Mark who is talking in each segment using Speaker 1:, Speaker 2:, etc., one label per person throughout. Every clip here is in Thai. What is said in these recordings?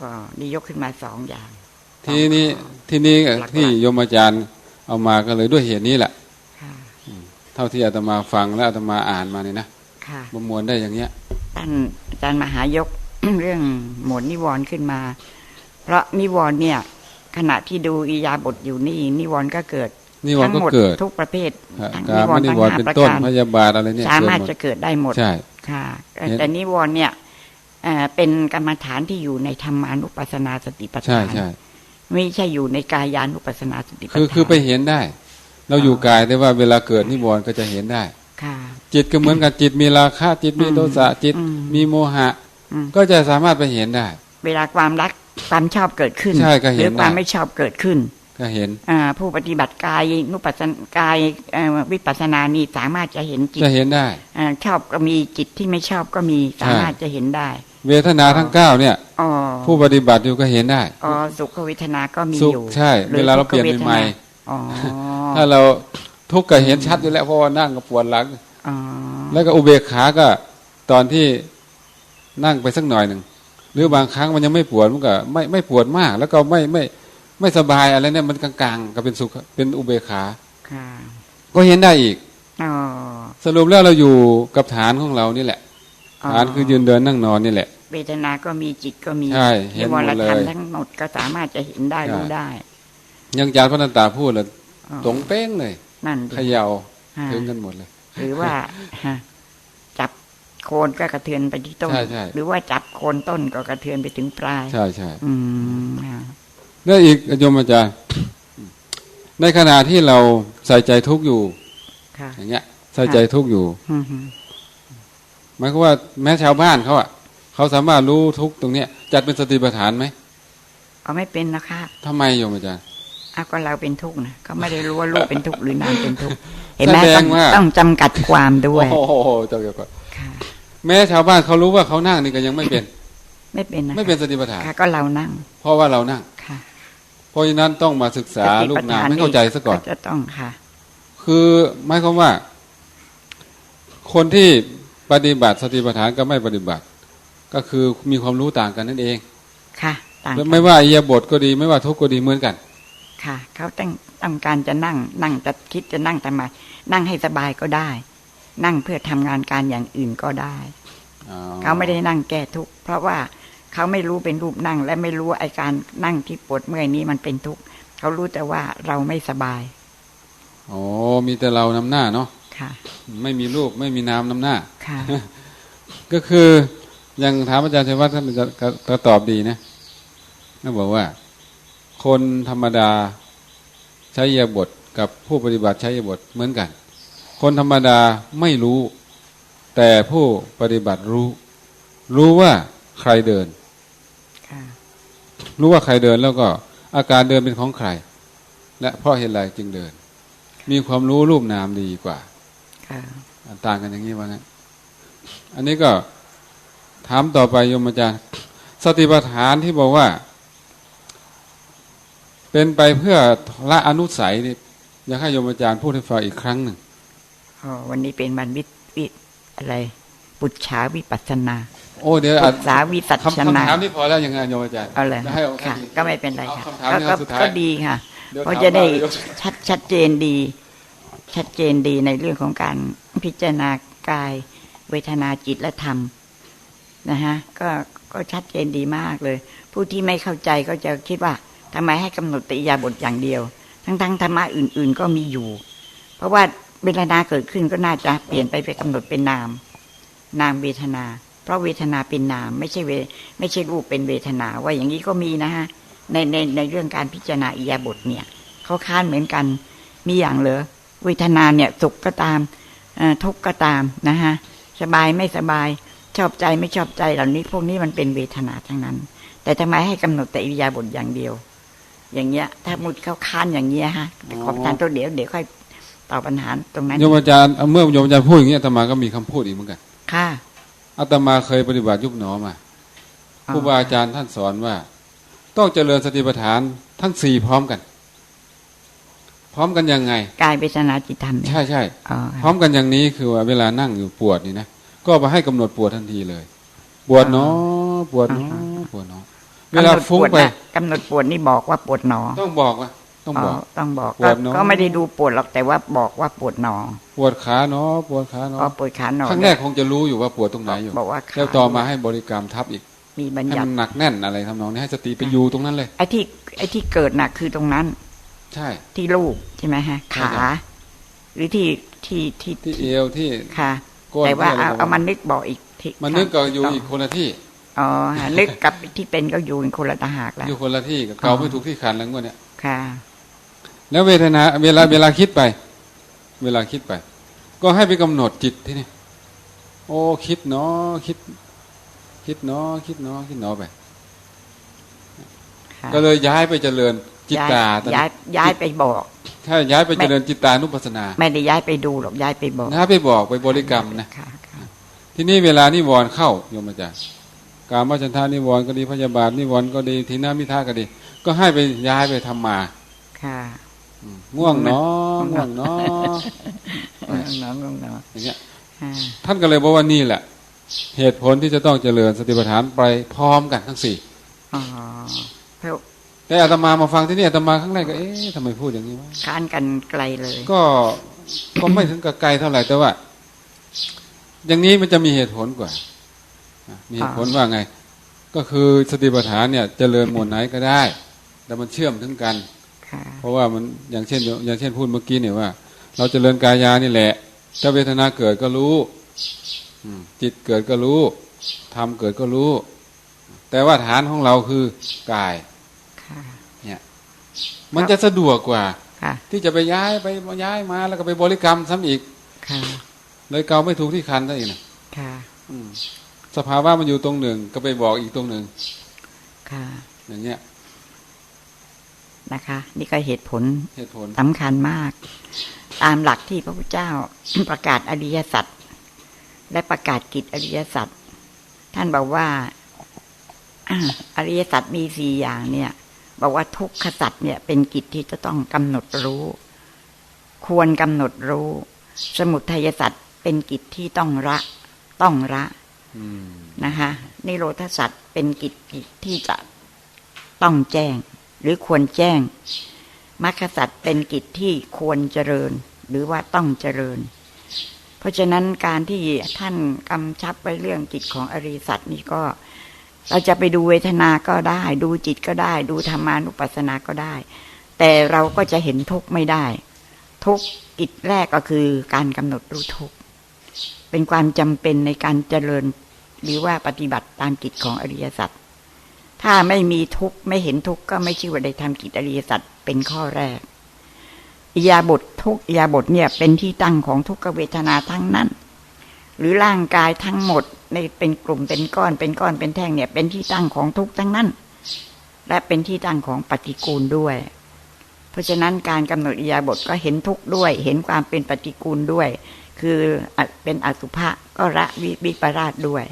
Speaker 1: ก็นี่ยกขึ้นมาสองอย่าง
Speaker 2: ทีนี้ทีนี้
Speaker 1: หลักๆ
Speaker 2: ที่โยมอาจารย์เอามาก็เลยด้วยเหตุนี้แหละ
Speaker 1: ค่ะ
Speaker 2: เท่าที่อาตมาฟังและอาตมาอ่านมานี่นะ
Speaker 1: ค่ะ
Speaker 2: ประมวลได้อย่างเงี้ย
Speaker 1: ท่านอาจารย์มหายกเรื่องหมวดนิวรณ์ขึ้นมา เพราะนิวรณ์เนี่ย ขณะที่ดูอิยาบทอยู่นี่ นิวรณ์ก็เกิด
Speaker 2: นี่วัน
Speaker 1: ทั้ง
Speaker 2: ก็
Speaker 1: หมด
Speaker 2: เกิด
Speaker 1: ทุกประเภท
Speaker 2: ครับ
Speaker 1: ทั้ง
Speaker 2: กา
Speaker 1: นิ
Speaker 2: ร
Speaker 1: ว
Speaker 2: ม
Speaker 1: รณ์
Speaker 2: นิ
Speaker 1: ทั้ง
Speaker 2: วรณ์
Speaker 1: ห้า
Speaker 2: เป็น
Speaker 1: ประ
Speaker 2: ต้น
Speaker 1: การ
Speaker 2: พยาบาทอะไรเนี่ย
Speaker 1: สามารถ
Speaker 2: เกิ
Speaker 1: จะ
Speaker 2: ดหมด
Speaker 1: เกิดได้หมด
Speaker 2: ใช่
Speaker 1: ค่ะ
Speaker 2: เห็น
Speaker 1: แต่นิวรณ์เนี่ย เอ่อเป็นกรรมฐานที่อยู่ในธรรมานุปัสสนาสติปัฏ
Speaker 2: ใช่
Speaker 1: ฐาน
Speaker 2: ใช่
Speaker 1: ไม่ใช่อยู่ในกายานุปัสสนาสติปัฏฐาน
Speaker 2: คือคือไปเห็นได้ เราอยู่กายแต่ว่าเวลาเกิดนิวรณ์ก็จะเห็นได้
Speaker 1: ค่ะ
Speaker 2: จิตก็เหมือนกันจิตมีราคะจิตมี
Speaker 1: อืม
Speaker 2: โทสะจิต
Speaker 1: อืม
Speaker 2: มีโมหะ
Speaker 1: อืม
Speaker 2: ก็จะสามารถไปเห็นได้
Speaker 1: เวลาความรักความชอบเกิดขึ้น
Speaker 2: ใช่ก็เห็น
Speaker 1: หรือความ
Speaker 2: ได้
Speaker 1: ไม่ชอบเกิดขึ้น
Speaker 2: ก็เห็น
Speaker 1: อ่าผู้ปฏิบัติกายนุปัสสนกายเอ่อวิปัสสนานี่สามารถจะเห็นจิต
Speaker 2: จะเห็นได้
Speaker 1: อ่าชอบก็มีจิตที่ไม่ชอบก็มีสามารถจะเห็นได้
Speaker 2: เวทนาทั้งเก้าเนี่ย
Speaker 1: อ๋อ
Speaker 2: ผู้ปฏิบัติอยู่ก็เห็นได้
Speaker 1: อ๋อสุขเวทนาก็มี
Speaker 2: สุข
Speaker 1: อยู่
Speaker 2: ใช่
Speaker 1: หรือ
Speaker 2: เวลาเราเปลี่ยน
Speaker 1: ทุกขวท
Speaker 2: ใหม่
Speaker 1: อ๋อ
Speaker 2: ๆถ้าเราทุกข์ก็เห็นชัดอยู่แล้วเพราะว่านั่งก็ปวดหลัง
Speaker 1: อ๋อ
Speaker 2: แล้วก็อุเบกขาก็ตอนที่นั่งไปสักหน่อยหนึ่งหรือบางครั้งมันยังไม่ปวดมันก็ไม่ไม่ปวดมาก แล้วก็ไม่ไม่ไม่สบายอะไรเนี่ยมันกลางๆ ก็เป็นสุขเป็นอุเบกขา
Speaker 1: ค่ะ
Speaker 2: ก็เห็นได้อีก
Speaker 1: อ๋อ
Speaker 2: สรุปแล้วเราอยู่กับฐานของเรานี่แหละ ฐานคือยืนเดินนั่งนอนนี่แหละ
Speaker 1: เวทนา ก็มีจิตก็มี
Speaker 2: ใช่เห็นหมด
Speaker 1: นิวร
Speaker 2: เลย
Speaker 1: ธรรมทั้งหมดก็สามารถจะเห็นได้
Speaker 2: ใช่
Speaker 1: รู้ได้
Speaker 2: อยังอาจารย์พระนันตาพูดเลย
Speaker 1: อ๋อ
Speaker 2: ตรงเป้งเลย
Speaker 1: นั่น
Speaker 2: เข
Speaker 1: ดิ
Speaker 2: ย่า
Speaker 1: ฮะ
Speaker 2: ถึงกันหมดเลย
Speaker 1: หรือว่าฮะจับโคนก็กระเทือนไปที่ต้น
Speaker 2: ใช่ใช่
Speaker 1: หรือว่าจับโคนต้นก็กระเทือนไปถึงปลาย
Speaker 2: ใช่ใช่
Speaker 1: อืมฮะ
Speaker 2: แล้วอีกโยมอาจารย์ในขณะที่เราใส่ใจทุกข์อยู่
Speaker 1: ค่ะ
Speaker 2: อย่างเงี้ย ใส่ใจทุกข์อยู่
Speaker 1: อืมฮึ
Speaker 2: หมายความว่าแม้ชาวบ้านเขาอะเขาสามารถรู้ทุกข์ตรงเนี้ยจัดเป็นสติปัฏฐานไหม
Speaker 1: เอาไม่เป็นนะคะ
Speaker 2: ทำไมโยมอาจารย์
Speaker 1: เอาก็เราเป็นทุกข์นะเขาไม่ได้รู้ว่าลูกเป็นทุกข์หรือนามเป็นทุกข์เห็นไหม
Speaker 2: แสด
Speaker 1: ต้องง
Speaker 2: ว่า
Speaker 1: ต้องจำกัดความด้วย
Speaker 2: โอ้โหเจ้าเกี่ยวกับ
Speaker 1: ค่ะ
Speaker 2: แม้ชาวบ้านเขารู้ว่าเขานั่งนี่ก็ยังไม่เป็น
Speaker 1: ไม่เป็นนะ
Speaker 2: ไม่เป็นสติปัฏฐาน
Speaker 1: ค่ะก็เรานั่ง
Speaker 2: เพราะว่าเรานั่ง
Speaker 1: ค่ะ
Speaker 2: เพราะฉะนั้นต้องมาศึกษา
Speaker 1: สติ
Speaker 2: ลู
Speaker 1: ปั
Speaker 2: ก
Speaker 1: ฏ
Speaker 2: นาม
Speaker 1: ฐ
Speaker 2: ให้เข้าใจซะก่อน
Speaker 1: จะต้องค่ะ
Speaker 2: คือหมายความว่า คนที่ ปฏิบัติสติปัฏฐานกับไม่ปฏิบัติ ก็คือมีความรู้ต่างกันนั่นเอง
Speaker 1: ค่ะ ต่าง
Speaker 2: แล้ว
Speaker 1: กัน
Speaker 2: ไม่ว่าอิยาบทก็ดี ไม่ว่าทุกข์ก็ดีเหมือนกัน
Speaker 1: ค่ะ เขาต้องต้องการจะนั่ง นั่งจะคิดจะนั่งทำไมนั่งให้สบายก็ได้ นั่งเพื่อทำงานการอย่างอื่นก็ได้
Speaker 2: อ๋อ
Speaker 1: เขาไม่ได้นั่งแก้ทุกข์เพราะว่าเขาไม่รู้เป็นรูปนั่ง และไม่รู้ว่าไอการนั่งที่ปวดเมื่อยนี้มันเป็นทุกข์เขารู้แต่ว่าเราไม่สบาย
Speaker 2: อ๋อ มีแต่เรานำหน้าเนาะ
Speaker 1: ค่ะ
Speaker 2: ไม่มีรูปไม่มีนามนำหน้า
Speaker 1: ค่ะ
Speaker 2: ก็คืออย่างถามอาจารย์ชัยวัฒน์ท่านจะจะตอบดีนะท่านบอกว่า คนธรรมดาใช้อิยาบทกับผู้ปฏิบัติใช้อิยาบทเหมือนกัน คนธรรมดาไม่รู้ แต่ผู้ปฏิบัติรู้ รู้ว่าใครเดิน
Speaker 1: ค่ะ
Speaker 2: รู้ว่าใครเดินแล้วก็อาการเดินเป็นของใคร และเพราะเหตุไรจึงเดิน มีความรู้รูปนามดีกว่า
Speaker 1: ค่ะ
Speaker 2: ต่างกันอย่างนี้ว่างั้นอันนี้ก็ถามต่อไปโยมอาจารย์ สติปัฏฐานที่บอกว่า เป็นไปเพื่อละอนุสัยนี่อยากให้โยมอาจารย์พูดให้ฟังอีกครั้งหนึ่ง
Speaker 1: อ๋อวันนี้เป็นวันวิวิอะไรปุจฉาวิปัสสนา
Speaker 2: โอ้เดี๋ยว
Speaker 1: ปุ
Speaker 2: อะ
Speaker 1: จฉาวิสัช
Speaker 2: คำ
Speaker 1: นา
Speaker 2: คำถามที่พอแล้วยังไงโยมอาจารย์
Speaker 1: เอาเลย
Speaker 2: จะให้เอา
Speaker 1: ค่ะ
Speaker 2: อี
Speaker 1: ก็ไม่เป็นไร
Speaker 2: เอา
Speaker 1: ค่ะ
Speaker 2: คำถาม
Speaker 1: ก็
Speaker 2: นี้
Speaker 1: ก็
Speaker 2: สุดท้าย
Speaker 1: ก็ดีค่ะ
Speaker 2: ดี๋ยว
Speaker 1: เพราะ
Speaker 2: ถาม
Speaker 1: จะได้
Speaker 2: ว่า
Speaker 1: ชัดชัดเจนดี ชัดเจนดีในเรื่องของการพิจารณากาย เวทนาจิตและธรรมนะฮะก็ก็ชัดเจนดีมากเลย ผู้ที่ไม่เข้าใจก็จะคิดว่าทำไมให้กำหนดติยาบทอย่างเดียว ทั้งทั้งธรรมะอื่น ๆ ก็มีอยู่ เพราะว่าเวทนาเกิดขึ้นก็น่าจะเปลี่ยนไปเป็นกำหนดเป็นนาม นามเวทนา เพราะเวทนาเป็นนาม ไม่ใช่เวไม่ใช่รูปเป็นเวทนา ว่าอย่างนี้ก็มีนะฮะในในในเรื่องการพิจารณาอิยาบทเนี่ยเขาค้านเหมือนกันมีอย่างเหรอ เวทนาเนี่ยสุขก็ตามเอ่อทุกข์ก็ตามนะฮะสบายไม่สบายชอบใจไม่ชอบใจเหล่านี้ พวกนี้มันเป็นเวทนาทั้งนั้น แต่ทำไมให้กำหนดแต่อิยาบทอย่างเดียว อย่างเงี้ย ถ้ามุดเขาค้านอย่างเงี้ยฮะขอประทานตัวเดี๋ยวเดี๋ยวค่อยตอบปัญหาตรงนั้น
Speaker 2: โยมอาจารย์เมื่อโยมอาจารย์พูดอย่างนี้อาตมาก็มีคำพูดอีกเหมือนกัน
Speaker 1: ค่ะ
Speaker 2: อาตมาเคยปฏิบัติยุบหนอมาครูบาอาจารย์ท่านสอนว่า ต้องเจริญสติปัฏฐานทั้งสี่พร้อมกัน พร้อมกันยังไง
Speaker 1: กายเวทนาจิตธรรมเนี่ย
Speaker 2: ใช่ใช่
Speaker 1: อ๋อ
Speaker 2: พร้อมกันอย่างนี้คือว่าเวลานั่งอยู่ปวดนี่นะก็ไปให้กำหนดปวดทันทีเลย ปวดเนาะปวดเนาะปวดเนาะเวลาฟุ้งไป
Speaker 1: กำหนดปวดน่ะกำหนดปวดนี่บอกว่าปวดหนอ
Speaker 2: ต้องบอกว่าต้องบอก
Speaker 1: ต้องบอก
Speaker 2: ปวดหนอ
Speaker 1: ก็ไม่ได้ดูปวดหรอกแต่ว่าบอกว่าปวดหนอ
Speaker 2: ปวดขาเนาะปวดขา
Speaker 1: อ๋อ
Speaker 2: เนาะ
Speaker 1: ปวดขาหนอ
Speaker 2: ครั้งแรกคงจะรู้อยู่ว่าปวดตรงไหนอยู่
Speaker 1: บอกว่าขา
Speaker 2: แล้วต่อมาให้บริกรรมทับอีก
Speaker 1: มีบัญ
Speaker 2: ให้
Speaker 1: ญั
Speaker 2: มั
Speaker 1: ติ
Speaker 2: นหนักแน่นอะไรทำนองนี้ให้สติไปอยู่ตรงนั้นเลย
Speaker 1: ไอ้ที่ไอ้ที่เกิดน่ะคือตรงนั้น
Speaker 2: ใช่
Speaker 1: ที่ลูกใช่ไหมฮะ
Speaker 2: ใช่
Speaker 1: ขา
Speaker 2: ครับ
Speaker 1: หรือที่ที่ที่
Speaker 2: ที่เอวที่
Speaker 1: ค่ะ
Speaker 2: ก้น
Speaker 1: แต่ว่า
Speaker 2: ที่ะไร
Speaker 1: เอา
Speaker 2: ประ
Speaker 1: เอา
Speaker 2: ณ
Speaker 1: มันนึกบอกอีกที
Speaker 2: มันนึกก็อยู่
Speaker 1: ต่
Speaker 2: อีกคนละที่
Speaker 1: อ๋อฮะนึกกับที่เป็นก็อยู่คนละตางหากแล้ว
Speaker 2: อยู่คนละที่กับเกาไม่ถูกที่ขันแล้วงวดเนี่ย
Speaker 1: ค่ะ
Speaker 2: แล้วเวทนา เวลาเวลาคิดไป เวลาคิดไป ก็ให้ไปกำหนดจิตที่นี่โอ้คิดเนาะคิด คิดเนาะคิดเนาะคิดเนาะไป
Speaker 1: ค่ะ
Speaker 2: ก็เลยย้ายไปเจริญ จิตตา
Speaker 1: ย้ายย้ายย้ายไปบอก
Speaker 2: ถ้าย้ายไปเจริญจิตตานุปัสสนา
Speaker 1: ไม่ได้ย้ายไปดูหรอกย้ายไปบอก
Speaker 2: ย้ายไปบอกไปบริกรรมนะ
Speaker 1: ค่ะค่ะ
Speaker 2: ที่นี่เวลานิวรณ์เข้าโยมอาจารย์การมชันทานิวรณ์ก็ดีพยาบาทนิวรณ์ก็ดีทีนามิท่าก็ดี ก็ให้ไปย้ายไปทำมา
Speaker 1: ค่ะ
Speaker 2: อืมง่วงเนาะง่วงเนาะ
Speaker 1: น้องน้องน้อง
Speaker 2: อย่างเงี้ย
Speaker 1: ค่ะ
Speaker 2: ท่านก็เลยบอกว่านี่แหละ เหตุผลที่จะต้องเจริญสติปัฏฐานไปพร้อมกันทั้งสี่
Speaker 1: อ๋อเพราะ
Speaker 2: แต่อาตมามาฟังที่นี่อาตมาครั้งแรกก็เอ๊ะทำไมพูดอย่างนี้วะ
Speaker 1: ค้านกันไกลเลย
Speaker 2: ก็ก็ไม่ถึงกับไกลเท่าไหร่แต่ว่า อย่างนี้มันจะมีเหตุผลกว่าอะมีเหตุผลว่าไง ก็คือสติปัฏฐานเนี่ยเจริญหมวดไหนก็ได้ แต่มันเชื่อมถึงกัน
Speaker 1: ค่ะ
Speaker 2: เพราะว่ามันอย่างเช่น อย่างเช่นพูดเมื่อกี้เนี่ยว่า เราเจริญกายานี่แหละถ้าเวทนาเกิดก็รู้อืมจิตเกิดก็รู้ธรรมเกิดก็รู้ แต่ว่าฐานของเราคือกาย
Speaker 1: ค่ะ
Speaker 2: มันจะสะดวกกว่า
Speaker 1: ค่ะ
Speaker 2: ที่จะไปย้ายไปย้ายมาแล้วก็ไปบริกรรมซ้ำอีก
Speaker 1: ค่ะ
Speaker 2: เลยเกาไม่ถูกที่คันซะอีกนะ
Speaker 1: ค่ะ
Speaker 2: อืมสภาวะมันอยู่ตรงหนึ่ง ก็ไปบอกอีกตรงหนึ่ง
Speaker 1: ค่ะ
Speaker 2: อย่างเงี้ย
Speaker 1: นะคะ นี่ก็เหตุผล
Speaker 2: เหตุผล
Speaker 1: สำคัญมาก ตามหลักที่พระพุทธเจ้าประกาศอริยสัจและประกาศกิจอริยสัจท่านบอกว่าอ่าอริยสัจมีสี่อย่างเนี่ย บอกว่าทุกขสัจเนี่ยเป็นกิจที่จะต้องกำหนดรู้ ควรกำหนดรู้ สมุทัยสัจเป็นกิจที่ต้องละ ต้องละ
Speaker 2: อืม
Speaker 1: นะคะนิโรธสัตว์เป็นกิจที่จะต้องแจ้ง หรือควรแจ้งมรรคสัตว์เป็นกิจที่ควรเจริญ หรือว่าต้องเจริญ เพราะฉะนั้นการที่ท่านกำชับไว้เรื่องกิจของอริยสัตว์นี่ก็เเราจะไปดูเวทนาก็ได้ ดูจิตก็ได้ ดูธรรมานุปัสสนาก็ได้ แต่เราก็จะเห็นทุกข์ไม่ได้ ทุกข์กิจแรกก็คือการกำหนดรู้ทุกข์เป็นความจำเป็นในการเจริญหรือว่าปฏิบัติตามกิจของอริยสัจถ้าไม่มีทุกข์ไม่เห็นทุกข์ก็ไม่ชื่อว่าได้ทำกิจอริยสัจเป็นข้อแรกยาบททุกยาบทเนี่ยเป็นที่ตั้งของทุกขเวทนาทั้งนั้น หรือร่างกายทั้งหมด ในเป็นกลุ่มเป็นก้อนเป็นก้อนเป็นแท่งเนี่ย เป็นที่ตั้งของทุกข์ทั้งนั้น และเป็นที่ตั้งของปฏิกูลด้วย เพราะฉะนั้นการกำหนดอิยาบทก็เห็นทุกข์ด้วย เห็นความเป็นปฏิกูลด้วย คืออะเป็นอสุภะก็ละวิวิปราชด้วย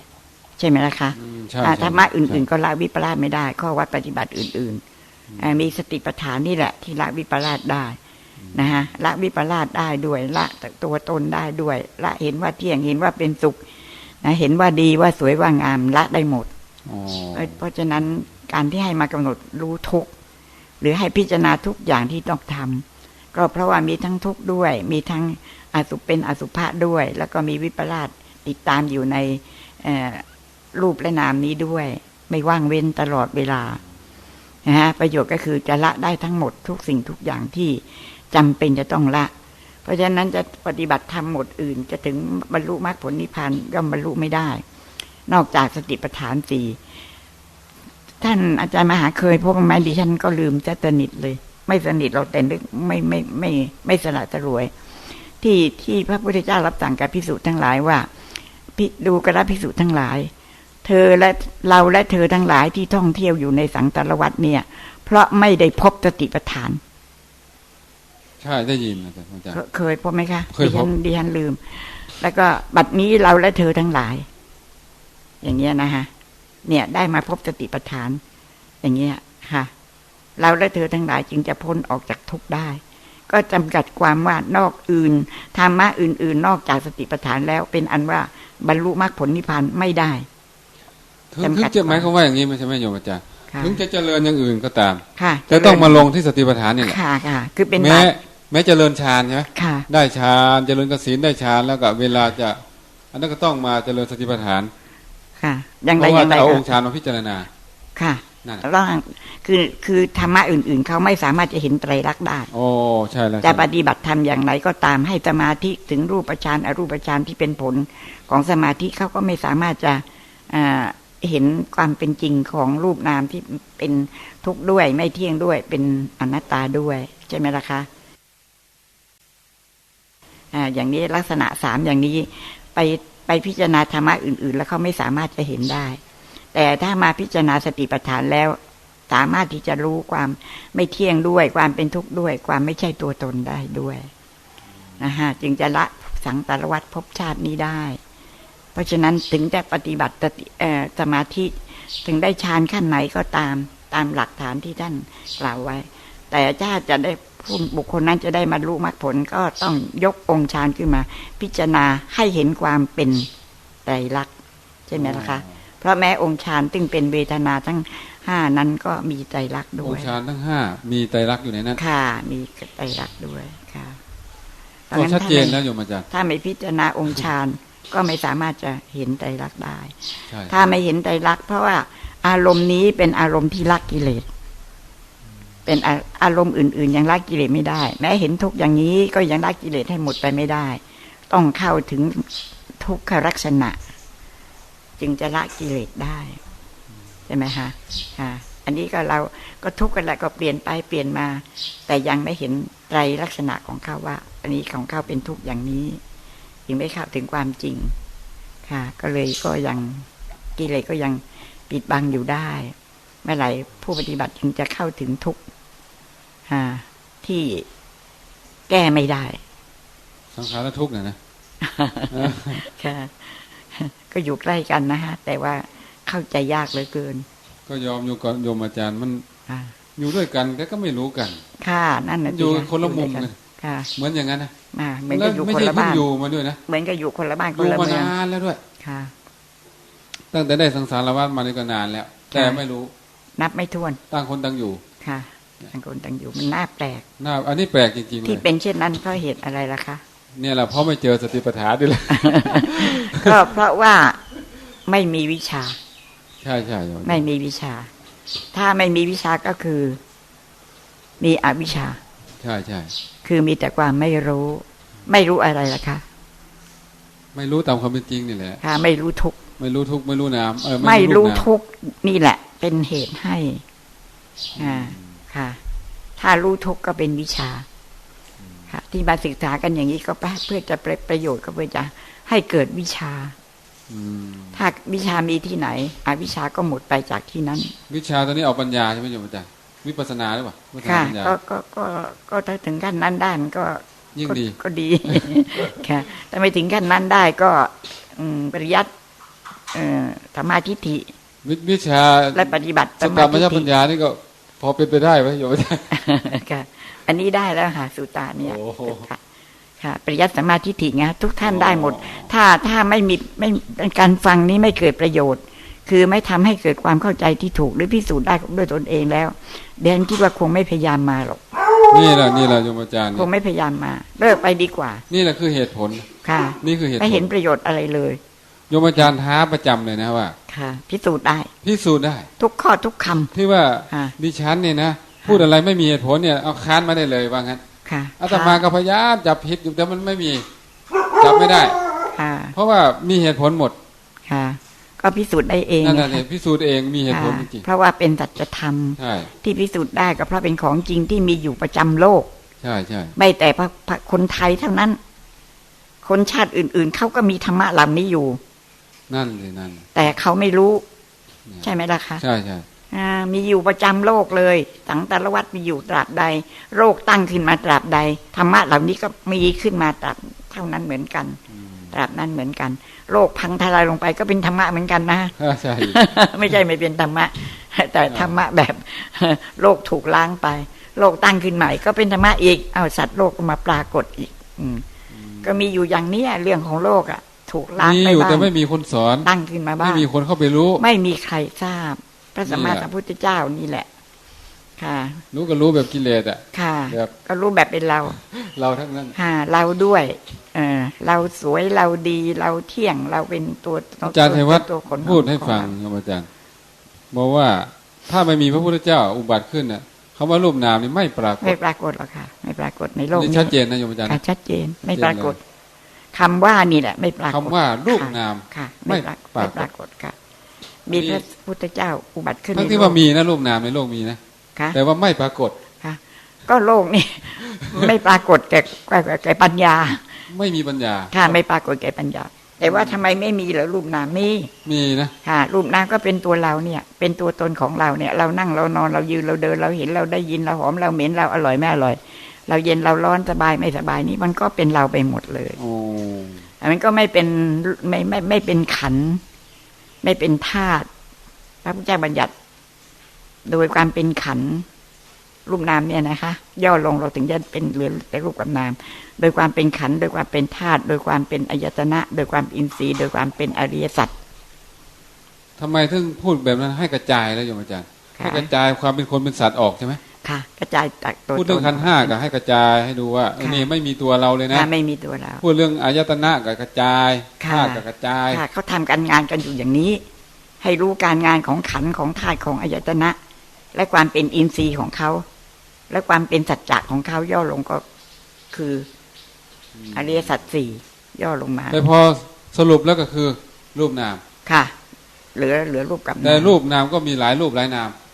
Speaker 1: ใช่ไหมล่ะคะ
Speaker 2: อืมใช่
Speaker 1: อ่า
Speaker 2: ใช่
Speaker 1: ธรรมะอื่น
Speaker 2: ใช่
Speaker 1: ๆก็ละวิปลาสไม่ได้ ข้อวัดปฏิบัติอื่นๆอ่ามีสติปัฏฐานนี่แหละ ที่ละวิปลาสได้นะฮะละวิปลาสได้ด้วยละตัวตนได้ด้วย ละเห็นว่าเที่ยงเห็นว่าเป็นสุข นะเห็นว่าดีว่าสวยว่างามละได้หมด
Speaker 2: อ๋อ
Speaker 1: เอ้ยเพราะฉะนั้นการที่ให้มากำหนดรู้ทุกข์หรือให้พิจารณาทุกอย่างที่ต้องทำก็เพราะว่ามีทั้งทุกข์ด้วย มีทั้งอสุเป็นอสุภะด้วย แล้วก็มีวิปลาสติดตามอยู่ในเอ่อรูปและนามนี้ด้วย ไม่ว่างเว้นตลอดเวลานะฮะประโยชน์ก็คือจะละได้ทั้งหมดทุกสิ่งทุกอย่างที่จำเป็นจะต้องละ เพราะฉะนั้นจะปฏิบัติธรรมหมดอื่น จะถึงบรรลุมรรคผลนิพพานย่อมบรรลุไม่ได้ นอกจากสติปัฏฐานสี่ท่านอาจารย์มหาเคยพบไหมดิฉันก็ลืมจะสนิทเลย ไม่สนิทเราแต่นึกไม่ไม่ไม่ไม่สละสรวย ที่ที่พระพุทธเจ้ารับสั่งกับพิสูจน์ทั้งหลายว่าพิดูกระพิสูจน์ทั้งหลาย เธอและเราและเธอทั้งหลายที่ท่องเที่ยวอยู่ในสังสารวัฏเนี่ย เพราะไม่ได้พบสติปัฏฐาน
Speaker 2: ใช่ได้ยินอาจารย์อาจารย์
Speaker 1: เคเคยพบไหมคะ
Speaker 2: เคย
Speaker 1: ดิ
Speaker 2: พ
Speaker 1: ฉั
Speaker 2: บ
Speaker 1: นดิฉันลืม แล้วก็บัดนี้เราและเธอทั้งหลาย อย่างเงี้ยนะฮะเนี่ย ได้มาพบสติปัฏฐาน อย่างเงี้ยค่ะ เราและเธอทั้งหลายจึงจะพ้นออกจากทุกข์ได้ ก็จำกัดความว่านอกอื่นธรรมะอื่น ๆ นอกจากสติปัฏฐานแล้ว เป็นอันว่าบรรลุมรรคผลนิพพานไม่ได้
Speaker 2: คือ
Speaker 1: จำกั
Speaker 2: คือ
Speaker 1: ด
Speaker 2: จะหมาย
Speaker 1: ความ
Speaker 2: ความว่าอย่างนี้ไหมใช่ไหมโยมอาจารย์
Speaker 1: ค่ะค่ะ
Speaker 2: ถึงจะเจริญอย่างอื่นก็ตาม
Speaker 1: ค่ะ
Speaker 2: จะต้องมาลงที่สติปัฏฐานนี่แหละ
Speaker 1: ค่ะค่ะคือเป็น
Speaker 2: แม้
Speaker 1: บาต
Speaker 2: แม้เจริญฌานใช่ไหม
Speaker 1: ค่ะ
Speaker 2: ได้ฌานเจริญกสินได้ฌานแล้วก็เวลาจะอันนั้นก็ต้องมาเจริญสติปัฏฐาน
Speaker 1: ค่ะอย่าง
Speaker 2: เพ
Speaker 1: ไร
Speaker 2: ราะ
Speaker 1: อ
Speaker 2: ว่า
Speaker 1: ย่างไร
Speaker 2: จะเอา
Speaker 1: ค่ะ
Speaker 2: องค์ฌานมาพิจารณา
Speaker 1: ค่ะ
Speaker 2: นั่น
Speaker 1: ร่างคือคือธรรมะอื่น ๆ เขาไม่สามารถจะเห็นไตรลักษณ์ได้
Speaker 2: โอ้ใช่แล้ว
Speaker 1: จะปฏิบัติธรรมอย่างไรก็ตามให้สมาธิถึงรูปฌานอรูปฌานที่เป็นผลของสมาธิเขาก็ไม่สามารถจะอ่าเห็นความเป็นจริงของรูปนามที่เป็นทุกข์ด้วยไม่เที่ยงด้วยเป็นอนัตตาด้วย ใช่ไหมล่ะคะ อ่าอย่างนี้ลักษณะสามอย่างนี้ไปไปพิจารณาธรรมะอื่น ๆ แล้วเขาไม่สามารถจะเห็นได้ แต่ถ้ามาพิจารณาสติปัฏฐานแล้ว สามารถที่จะรู้ความไม่เที่ยงด้วย ความเป็นทุกข์ด้วย ความไม่ใช่ตัวตนได้ด้วยนะฮะจึงจะละสังสารวัฏภพชาตินี้ได้ เพราะฉะนั้นถึงจะปฏิบัติสมาธิถึงได้ฌานขั้นไหนก็ตามตามหลักฐานที่ท่านกล่าวไว้ แต่ถ้าจะได้ ผู้บุคคลนั้นจะได้มารู้มรรคผลก็ต้องยกองค์ฌานขึ้นมา พิจารณาให้เห็นความเป็นไตรลักษณ์ใช่ไหมล่ะคะเพราะแม้องค์ฌานซึ่งเป็นเวทนาทั้งห้านั้นก็มีไตรลักษณ์ด้
Speaker 2: อ
Speaker 1: ว
Speaker 2: ง
Speaker 1: ย
Speaker 2: ค์ฌานทั้งห้ามีไตรลักษณ์อยู่ในนั้น
Speaker 1: ค่ะ มีไตรลักษณ์ด้วยค่ะดัง
Speaker 2: ก็
Speaker 1: นั้น
Speaker 2: ชัดเจน
Speaker 1: ถ้า
Speaker 2: แล้ว
Speaker 1: ไม่
Speaker 2: โยมอาจารย์
Speaker 1: ถ้าไม่พิจารณาองค์ฌานก็ไม่สามารถจะเห็นไตรลักษณ์ได้
Speaker 2: ใช่
Speaker 1: ถ้าไม่เห็นไตรลักษณ์เพราะว่าอารมณ์นี้เป็นอารมณ์ที่ลักกิเลส เป็นอาอารมณ์อื่น ๆ ยังละกิเลสไม่ได้ แม้เห็นทุกอย่างนี้ก็ยังละกิเลสให้หมดไปไม่ได้ ต้องเข้าถึงทุกขลักษณะ จึงจะละกิเลสได้ใช่ไหมคะค่ะ อันนี้ก็เราก็ทุกข์กันแหละก็เปลี่ยนไปเปลี่ยนมา แต่ยังไม่เห็นไตรลักษณะของเขาว่า อันนี้ของเขาเป็นทุกข์อย่างนี้ยังไม่เข้าถึงความจริง ค่ะ ก็เลยก็ยังกิเลสก็ยังปิดบังอยู่ได้เมื่อไหร่ผู้ปฏิบัติจึงจะเข้าถึงทุกข์ ที่แก้ไม่ได้
Speaker 2: สังขารทุกข์เนี่ยนะ
Speaker 1: ค่ะก็อยู่ใกล้กันนะฮะ แต่ว่าเข้าใจยากเหลือเกิน
Speaker 2: ก็ยอมอยู่กับโยมอาจารย์มัน
Speaker 1: อ่า
Speaker 2: อยู่ด้วยกันแต่ก็ไม่รู้กัน
Speaker 1: ค่ะ นั่นน่ะ
Speaker 2: อยู่
Speaker 1: สิ
Speaker 2: คนละมุม
Speaker 1: อยู่
Speaker 2: กั
Speaker 1: ด้วย
Speaker 2: น
Speaker 1: ค่ะ
Speaker 2: เหมือนอย่างนั้นนะ
Speaker 1: อ่าเหมือน
Speaker 2: แล้
Speaker 1: กั
Speaker 2: ว
Speaker 1: บอยู่
Speaker 2: ไม่
Speaker 1: คน
Speaker 2: ใช่
Speaker 1: ละ
Speaker 2: เพิ่ง
Speaker 1: บ้าน
Speaker 2: อยู่มาด้วยนะ
Speaker 1: เหมือนกับอยู่คนละบ้าน
Speaker 2: อ
Speaker 1: คน
Speaker 2: ยู่
Speaker 1: ละ
Speaker 2: มา
Speaker 1: เมือง
Speaker 2: นานแล้วด้วย
Speaker 1: ค่ะ
Speaker 2: ตั้งแต่ได้สังสารวัฏมานี่ก็นานแล้ว แต่ไม่รู้
Speaker 1: นับไม่ถ้วน
Speaker 2: ต่างคนต่างอยู่
Speaker 1: ค่ะ ต่างคนต่างอยู่มันน่าแปลก
Speaker 2: น่าอันนี้แปลกจริงๆเล
Speaker 1: ที่
Speaker 2: ย
Speaker 1: เป็นเช่นนั้นเพราะเหตุอะไรล่ะคะ
Speaker 2: เนี่ยแหละเพราะไม่เจอสติปัฏฐานด้วยแหละ
Speaker 1: ก็เพราะว่าไม่มีวิชา
Speaker 2: ใช่ใช่โยม
Speaker 1: ไม่มีวิชา ถ้าไม่มีวิชาก็คือ มีอวิชชา
Speaker 2: ใช่ใช่
Speaker 1: คือมีแต่ความไม่รู้ ไม่รู้อะไรล่ะคะ
Speaker 2: ไม่รู้ตามความเป็นจริงนี่แหละ
Speaker 1: ค่ะ ไม่รู้ทุกข์
Speaker 2: ไม่รู้ทุกข์ไม่รู้น้ำเออ
Speaker 1: ไม่รู้
Speaker 2: น้ำ
Speaker 1: ทุกข์นี่แหละ เป็นเหตุให้ อ่า ค่ะ ถ้ารู้ทุกข์ก็เป็นวิชา ค่ะ ที่มาศึกษากันอย่างนี้ก็เพื่อจะเป็นประโยชน์ก็เพื่อจะให้เกิดวิชา
Speaker 2: อืม
Speaker 1: ถ้าวิชามีที่ไหนอวิชาก็หมดไปจากที่นั้น
Speaker 2: วิชาตอนนี้เอาปัญญาใช่ไหมโยมอาจารย์วิปัสสนาหรือเปล่าวิปัสสนา
Speaker 1: ค่ะ
Speaker 2: ปัญญา
Speaker 1: ก็ก็ก็ก็ถ้าถึงขั้นนั้นได้มันก็
Speaker 2: ยิ่ง
Speaker 1: ก็
Speaker 2: ดี
Speaker 1: ก็ดีค่ะแต่ไม่ถึงขั้นนั้นได้ก็อืมปริยัติเอ่อธรรมาทิฏฐิ
Speaker 2: วิวิชา
Speaker 1: และปฏิบัติ
Speaker 2: สตามมัญญปัญญานี่ก็ พอเป็นไปได้ไหมโยมอาจารย์
Speaker 1: ค่ะ อันนี้ได้แล้วค่ะสุตาเนี่ย
Speaker 2: โอ้โห
Speaker 1: ค่ะค่ะปริยัติสัมมาทิฏฐิไงทุกท่านได้หมด ถ้าถ้าไม่มีไม่การฟังนี้ไม่เกิดประโยชน์ คือไม่ทำให้เกิดความเข้าใจที่ถูกหรือพิสูจน์ได้ด้วยตนเองแล้วเดนคิดว่าคงไม่พยายามมาหรอก
Speaker 2: นี่แหละนี่แหละโยมอาจารย์
Speaker 1: คงไม่พยายามมาเลิกไปดีกว่า
Speaker 2: นี่แหละคือเหตุผล
Speaker 1: ค่ะ
Speaker 2: นี่คือเหตุผ
Speaker 1: ไม่
Speaker 2: ล
Speaker 1: เห็นประโยชน์อะไรเลย
Speaker 2: โยมอาจารย์ท้าประจำเลยนะว่า
Speaker 1: ค่ะ พิสูจน์ได้
Speaker 2: พิสูจน์ได้
Speaker 1: ทุกข้อทุกคำ
Speaker 2: ที่ว่า
Speaker 1: ค่ะ
Speaker 2: ดิฉันเนี่ยนะพูดอะไรไม่มีเหตุผลเนี่ยเอาค้านมาได้เลยว่างั้น
Speaker 1: ค่ะ
Speaker 2: อาตมาก็พยายามจับผิดอยู่แต่มันไม่มีจับไม่ได้
Speaker 1: ค่ะ
Speaker 2: เพราะว่ามีเหตุผลหมด
Speaker 1: ค่ะ ก็พิสูจน์ได้เอง
Speaker 2: นั่นแหละ
Speaker 1: นะคะ
Speaker 2: เนี่ยพิสูจน์เองมีเหตุผล
Speaker 1: ค่ะ
Speaker 2: จริง
Speaker 1: เพราะว่าเป็นสัจธรรม
Speaker 2: ๆใช่
Speaker 1: ที่พิสูจน์ได้ก็เพราะเป็นของจริงที่มีอยู่ประจำโลก
Speaker 2: ใช่ใช่
Speaker 1: ไม่แต่พระพระคนไทยเท่านั้น คนชาติอื่น ๆเขาก็มีธรรมะเหล่านี้อยู่
Speaker 2: นั่นเลยนั่น
Speaker 1: แต่เขาไม่รู้
Speaker 2: เนี่ย
Speaker 1: ใช่ไหมล่ะคะ
Speaker 2: ใช่ใช่
Speaker 1: อ่ามีอยู่ประจำโลกเลย สังตารวัตมีอยู่ตราบใด โรคตั้งขึ้นมาตราบใดธรรมะเหล่านี้ก็มีขึ้นมาตราบเท่านั้นเหมือนกัน
Speaker 2: อืม
Speaker 1: ตราบนั้นเหมือนกันโลกพังทลายลงไปก็เป็นธรรมะเหมือนกันนะ
Speaker 2: ใช่
Speaker 1: ไม่ใช่ไม่เป็นธรรมะ แต่ธรรมะแบบโลกถูกล้างไปโลกตั้งขึ้นใหม่ ก็เป็นธรรมะอีกเอาสัตว์โลกก็มาปรากฏอีก อืมก็มีอยู่อย่างเนี้ยเรื่องของโลกอะ ถูกล้าง
Speaker 2: มี
Speaker 1: ไป
Speaker 2: อยู่
Speaker 1: บ้า
Speaker 2: แต่
Speaker 1: ง
Speaker 2: ไม่มีคนสอน
Speaker 1: ตั้งขึ้นมา
Speaker 2: ไม่
Speaker 1: บ้าง
Speaker 2: มีคนเข้าไปรู้
Speaker 1: ไม่มีใครทราบ พระสัมมา
Speaker 2: นี่แหละ
Speaker 1: สัมพุทธเจ้านี่แหละ ค่ะ
Speaker 2: รู้ก็รู้แบบกิเลสอะ
Speaker 1: ค่ะ
Speaker 2: แบบ
Speaker 1: ก็รู้แบบเป็นเรา
Speaker 2: เราทั้งนั้น
Speaker 1: ค่ะ เราด้วย เออเราสวยเราดีเราเที่ยงเราเป็นตัว
Speaker 2: อาจารย์เทวัต
Speaker 1: ตัวคน
Speaker 2: พูดให้
Speaker 1: ของ
Speaker 2: ฟัง
Speaker 1: เรา
Speaker 2: ครับอาจารย์บอกว่าถ้าไม่มีพระพุทธเจ้าอุบัติขึ้นน่ะคำว่ารูปนามนี่ไม่ปรากฏ
Speaker 1: ไม่ปรากฏหรอกค่ะ ไม่ปรากฏในโลก
Speaker 2: นี่
Speaker 1: นี้
Speaker 2: ชัดเจนนะโยมอาจารย์
Speaker 1: ค่ะ
Speaker 2: นะ
Speaker 1: ชัดเจนไม่
Speaker 2: ชัดเจน
Speaker 1: ปรากฏ คำว่านี่แหละ ไม่ปรากฏ
Speaker 2: คำว่ารูปนาม
Speaker 1: ค่ะ
Speaker 2: ไม่
Speaker 1: ไม่ปรากฏ
Speaker 2: ปรากฏ
Speaker 1: ไม่ปรากฏค่ะ มีพระพุทธเจ้าอุบัติขึ้น
Speaker 2: ทั้ง
Speaker 1: ใน
Speaker 2: ที่
Speaker 1: โล
Speaker 2: ว่ากมีนะรูปนามในโลกมีนะ
Speaker 1: ค่ะ
Speaker 2: แต่ว่าไม่ปรากฏ
Speaker 1: ค่ะ ก็โลกนี่ไม่ปรากฏแก่แก่แก่ปัญญา
Speaker 2: ไม่มีปัญญา
Speaker 1: ค่ะไม่ปรากฏแก่ปัญญา แต่ว่าทำไมไม่มีเหรอรูปนามมี
Speaker 2: มีนะ
Speaker 1: ค่ะ รูปนามก็เป็นตัวเราเนี่ย เป็นตัวตนของเราเนี่ย เรานั่งเรานอนเรายืนเราเดินเราเห็นเราได้ยินเราหอมเราเหม็นเราอร่อยไม่อร่อย เราเย็นเราร้อนสบายไม่สบายนี่มันก็เป็นเราไปหมดเลย
Speaker 2: โอ้
Speaker 1: มันก็ไม่เป็นไม่ไม่ไม่เป็นขันธ์ไม่เป็นธาตุพระพุทธเจ้าบัญญัติ โดยความเป็นขันธ์รูปนามเนี่ยนะคะ ย่อลงเราถึงจะเป็นเหลือแต่รูปกับนาม โดยความเป็นขันธ์โดยความเป็นธาตุโดยความเป็นอายตนะ โดยความอินทรีย์ โดยความเป็นอริยสัจ
Speaker 2: ทำไมถึงพูดแบบนั้นให้กระจายแล้วโยมอาจารย์
Speaker 1: ค่ะ
Speaker 2: ให้กระจายความเป็นคนเป็นสัตว์ออกใช่ไหม
Speaker 1: ค่ะ กระจายจากตัว
Speaker 2: พูดเรื่องขันธ์ห้ากับให้กระจายให้ดูว่าเออนี่ไม่มีตัวเราเลยนะ
Speaker 1: ถ้าไม่มีตัวเรา
Speaker 2: พูดเรื่องอายตนะกับกระจาย
Speaker 1: ค่ะ
Speaker 2: ธาตุกับกระจาย
Speaker 1: ค่ะเขาทำการงานกันอยู่อย่างนี้ ให้รู้การงานของขันธ์ของธาตุของอายตนะ และความเป็นอินทรีย์ของเขา และความเป็นสัจจะของเขาย่อลงก็คืออริยสัจสี่ย่อลงมา
Speaker 2: แต่พอสรุปแล้วก็คือรูปนาม
Speaker 1: ค่ะ เหลือเหลือรูปกับ
Speaker 2: แต่
Speaker 1: นาม
Speaker 2: รูปนามก็มีหลายรูปหลายนาม
Speaker 1: อ๋อ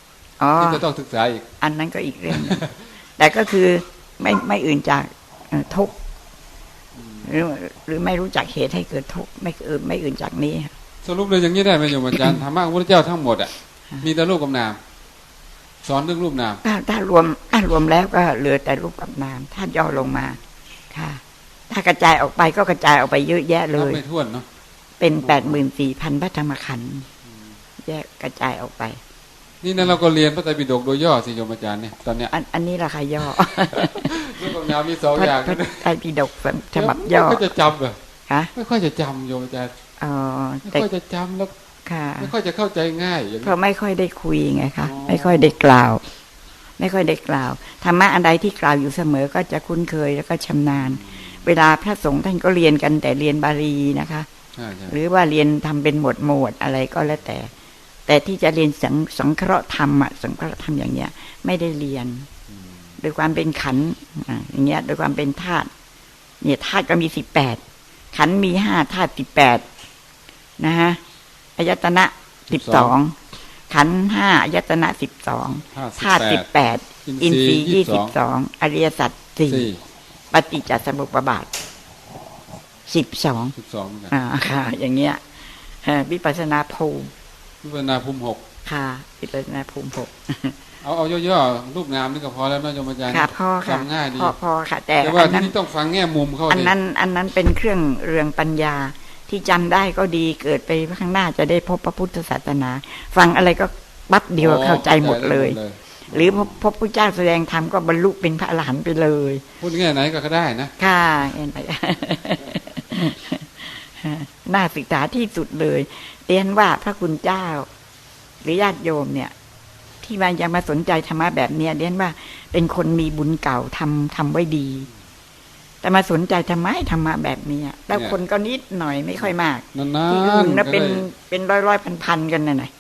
Speaker 2: ที่จะต้องศึกษาอีก
Speaker 1: อันนั้นก็อีกเรื่องหนึ่งแต่ก็คือไม่ไม่อื่นจากเอ่อทุกข์หรือหรือไม่รู้จักเหตุให้เกิดทุกข์ไม่อื่นไม่อื่นจากนี้
Speaker 2: สรุปเลยอย่างนี้ได้ไหมโยมอาจารย์ธรรมะของพระเจ้าทั้งหมดอะ
Speaker 1: ค่ะ
Speaker 2: มีแต่รูปกับนาม สอนเรื่องรูปนาม
Speaker 1: ถ้าถ้ารวมถ้ารวมแล้วก็เหลือแต่รูปกับนาม ถ้าย่อลงมาค่ะ ถ้ากระจายออกไปก็กระจายออกไปเยอะแยะเล
Speaker 2: นับ
Speaker 1: ย
Speaker 2: ไม่ถ้วนเนาะ
Speaker 1: เป็นแปดหมื่นสี่พันพระธรรมขันธ์แยกกระจายออกไป
Speaker 2: นี่นั่นเราก็เรียนพระไตรปิฎกโดยย่อสิโยมอาจารย์เนี่ยตอนเนี้ย
Speaker 1: อันอันนี้ราคาย่อ
Speaker 2: รูปกับนามมีสอง
Speaker 1: พระ
Speaker 2: อย่าง
Speaker 1: พระไตรปิฎกฉบับย่อ
Speaker 2: ไม่ค่อยจะจำเหรอ
Speaker 1: ค่ะ
Speaker 2: ไม่ค่อยจะจำโยมอาจารย์
Speaker 1: อ๋อ
Speaker 2: ไม่
Speaker 1: แต่
Speaker 2: ค่อยจะจำแล้ว
Speaker 1: ค่ะ
Speaker 2: ไม่ค่อยจะเข้าใจง่ายอย่าง
Speaker 1: เพ
Speaker 2: นี้
Speaker 1: ราะไม่ค่อยได้คุยไงคะ
Speaker 2: อ๋อ
Speaker 1: ไม่ค่อยได้กล่าว ไม่ค่อยได้กล่าวธรรมะอันใดที่กล่าวอยู่เสมอก็จะคุ้นเคยแล้วก็ชำนาญ เวลาพระสงฆ์ท่านก็เรียนกันแต่เรียนบาลีนะคะ
Speaker 2: ใช่ใช่
Speaker 1: หรือว่าเรียนทำเป็นหมวดหมวดอะไรก็แล้วแต่ แต่ที่จะเรียนสังสังเคราะห์ธรรมอะสังเคราะห์ธรรมอย่างเนี้ย ไม่ได้เรียน โดยความเป็นขันธ์อ่าอย่างเงี้ย โดยความเป็นธาตุเนี่ยธาตุก็มีสิบแปดขันธ์มีห้าธาตุสิบแปดนะฮะอายตนะสิบสองขันธ์ห้าอายตนะสิบสอง
Speaker 2: ห้า
Speaker 1: ธาตุ
Speaker 2: สิ
Speaker 1: สิ
Speaker 2: บบแป
Speaker 1: แป
Speaker 2: ด
Speaker 1: ดอินทรีย์ยี่สิบสองอริยสัจสี่
Speaker 2: สี่
Speaker 1: ปฏิจจสมุปบาทสิบสอง
Speaker 2: สิบสองเหมือนกัน
Speaker 1: อ่าค่ะ อย่างเงี้ยเอ่อวิปัสสนาภูมิ
Speaker 2: วิปัสสนาภูมิหก
Speaker 1: ค่ะวิปัสสนาภูมิหก
Speaker 2: เอาเอาย่อๆรูปนามนี่ก็พอแล้วนะโยมอาจารย์
Speaker 1: ค่ะพ่อค่ะ
Speaker 2: จำง่ายดี
Speaker 1: พอพอค่ะ แต่
Speaker 2: แต่ว่า
Speaker 1: อัน
Speaker 2: ที่
Speaker 1: นั้น
Speaker 2: นี่ต้องฟังแง่มุมเขา
Speaker 1: อัน
Speaker 2: ดิ
Speaker 1: นั้น อันนั้นเป็นเครื่องเรืองปัญญาที่จำได้ก็ดีเกิดไปข้างหน้าจะได้พบพระพุทธศาสนา ฟังอะไรก็ปั๊บเดียวเข้าใจหมดเลย หรือพบพบพระเจ้าแสดงธรรมก็บรรลุเป็นพระอรหันต์ไปเลย
Speaker 2: พูดแง่ไหนก็ได้นะ
Speaker 1: ค่ะเห็นไหม น่าศึกษาที่สุดเลยเรียนว่าพระคุณเจ้า หรือญาติโยมเนี่ย ที่มายังมาสนใจธรรมะแบบเนี้ยเรียนว่าเป็นคนมีบุญเก่าทำทำไว้ดี แต่มาสนใจทำไมธรรมะแบบเนี้ยแล้ว
Speaker 2: เนี่ย
Speaker 1: คนก็นิดหน่อยไม่ค่อยมาก
Speaker 2: นาน
Speaker 1: ที่อื่น
Speaker 2: ๆ
Speaker 1: นะ
Speaker 2: ก็
Speaker 1: เป็น
Speaker 2: ได้
Speaker 1: เป็นร้อยร้อยพันพันๆกันน่ะนะ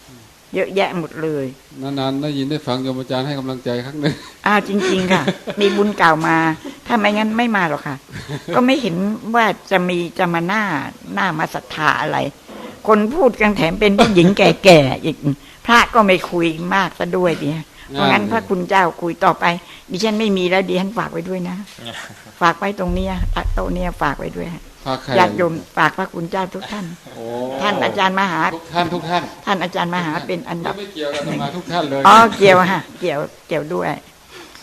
Speaker 1: เยอะแยะหมดเลย
Speaker 2: นานๆได้ยินได้ฟังโยมอาจารย์ให้กำลังใจครั้งหนึ่ง
Speaker 1: อ้าวจริง ๆ ค่ะ มีบุญเก่ามา ถ้าไม่งั้นไม่มาหรอกค่ะ ก็ไม่เห็นว่าจะมีจะมาหน้าหน้ามาศรัทธาอะไร คนพูดกันแถมเป็นผู้หญิงแก่ๆอีกพระก็ไม่คุยมากซะด้วยเนี่ย เพราะงั้นพระคุณเจ้าคุยต่อไป ดิฉันไม่มีแล้วดิฉันฝากไว้ด้วยนะ ฝากไว้ตรงเนี้ยโต๊ะเนี้ยฝากไว้ด้วย
Speaker 2: พาใคร
Speaker 1: ญาติโยมฝากพระคุณเจ้าทุกท่าน
Speaker 2: โอ้
Speaker 1: ท่านอาจารย์มหา
Speaker 2: ทุกท่านทุกท่าน
Speaker 1: ท่านอาจารย์มหาเป็นอันดับ
Speaker 2: ไม่เกี่ยวกับธรรมาทุกท่านเลย
Speaker 1: อ๋อเกี่ยวฮะเกี่ยวเกี่ยวด้วย